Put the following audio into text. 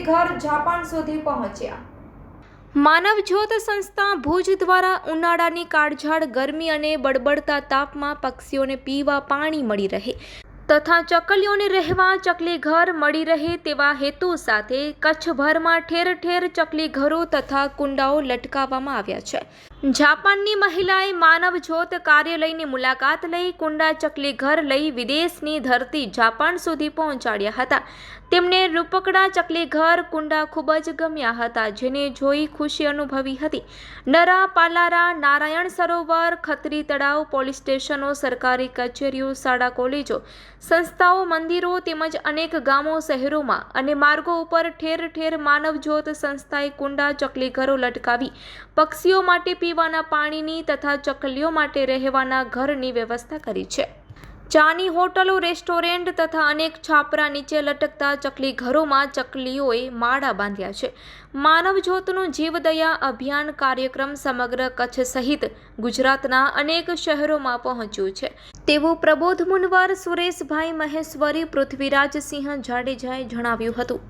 ઘર જાપાન સુધી પહોંચ્યા. માનવ જ્યોત સંસ્થા ભુજ દ્વારા ઉનાળાની કાળઝાળ, ગરમી અને બળબડતા તાપમાં પક્ષીઓને પીવા પાણી મળી રહે. તથા ચકલીઓને રહેવા ચકલી ઘર મળી રહે તેવા હેતુ સાથે કચ્છભરમાં ઠેર ઠેર ચકલી ઘરો તથા કુંડાઓ લટકાવવામાં આવ્યા છે. જાપાનની મહિલાએ માનવ જ્યોત કાર્યાલયની મુલાકાત લઈ કુંડા ચકલી ઘર લઈ વિદેશની ધરતી જાપાન સુધી પહોંચાડ્યા હતા. તેમને રૂપકડા ચકલી ઘર કુંડા ખૂબ જ ગમ્યા હતા, જેને જોઈ ખુશી અનુભવી હતી. નરા, પાલારા, નારાયણ સરોવર, ખત્રી તળાવ, પોલીસ સ્ટેશનો, સરકારી કચેરીઓ, શાળા, કોલેજો, સંસ્થાઓ, મંદિરો તેમજ અનેક ગામો, શહેરોમાં અને માર્ગો ઉપર ઠેર ઠેર માનવજ્યોત સંસ્થાએ કુંડા ચકલી ઘરો લટકાવી પક્ષીઓ માટે પીવાના પાણીની તથા ચકલીઓ માટે રહેવાના ઘરની વ્યવસ્થા કરી છે. ચાની હોટલો, રેસ્ટોરન્ટ તથા અનેક છાપરા નીચે લટકતા ચકલી ઘરોમાં ચકલીઓએ માળા બાંધ્યા છે. માનવજોતનું જીવદયા અભિયાન કાર્યક્રમ સમગ્ર કચ્છ સહિત ગુજરાતના અનેક શહેરોમાં પહોંચ્યું છે. તેવું પ્રબોધ મુનવર સુરેશભાઈ મહેશ્વરી પૃથ્વીરાજસિંહ જાડેજાએ જણાવ્યું હતું.